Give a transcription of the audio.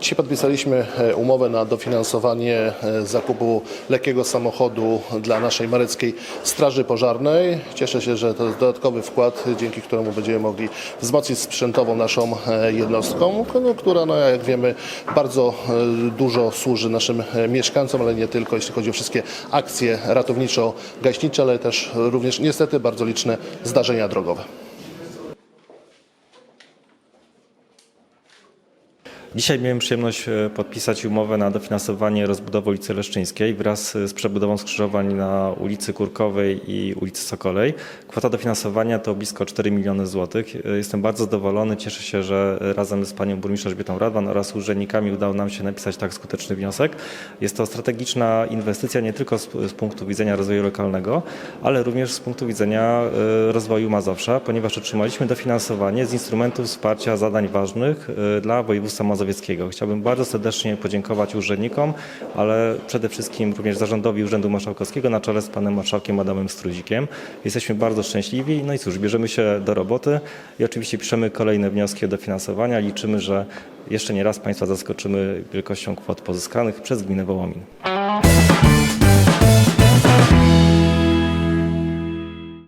Dzisiaj podpisaliśmy e, umowę na dofinansowanie e, zakupu lekkiego samochodu dla naszej Mareckiej Straży Pożarnej. Cieszę się, że to jest dodatkowy wkład, dzięki któremu będziemy mogli wzmocnić sprzętową naszą e, jednostką, no, która, no, jak wiemy, bardzo dużo służy naszym mieszkańcom, ale nie tylko, jeśli chodzi o wszystkie akcje ratowniczo-gaśnicze, ale też również niestety bardzo liczne zdarzenia drogowe. Dzisiaj miałem przyjemność e, podpisać umowę na dofinansowanie rozbudowy ulicy Leszczyńskiej wraz e, z przebudową skrzyżowań na ulicy Kurkowej i ulicy Sokolej. Kwota dofinansowania to blisko 4 miliony złotych. E, Jestem bardzo zadowolony, cieszę się, że razem z panią burmistrzem Elżbietą Radwan oraz urzędnikami udało nam się napisać tak skuteczny wniosek. Jest to strategiczna inwestycja nie tylko z, z punktu widzenia rozwoju lokalnego, ale również z punktu widzenia rozwoju Mazowsza, ponieważ otrzymaliśmy dofinansowanie z instrumentów wsparcia zadań ważnych dla województwa mazowieckiego. Chciałbym bardzo serdecznie podziękować urzędnikom, ale przede wszystkim również zarządowi Urzędu Marszałkowskiego na czele z panem marszałkiem Adamem Struzikiem. Jesteśmy bardzo szczęśliwi, no i cóż, bierzemy się do roboty i oczywiście piszemy kolejne wnioski o dofinansowania. Liczymy, że jeszcze nie raz Państwa zaskoczymy wielkością kwot pozyskanych przez gminę Wołomin.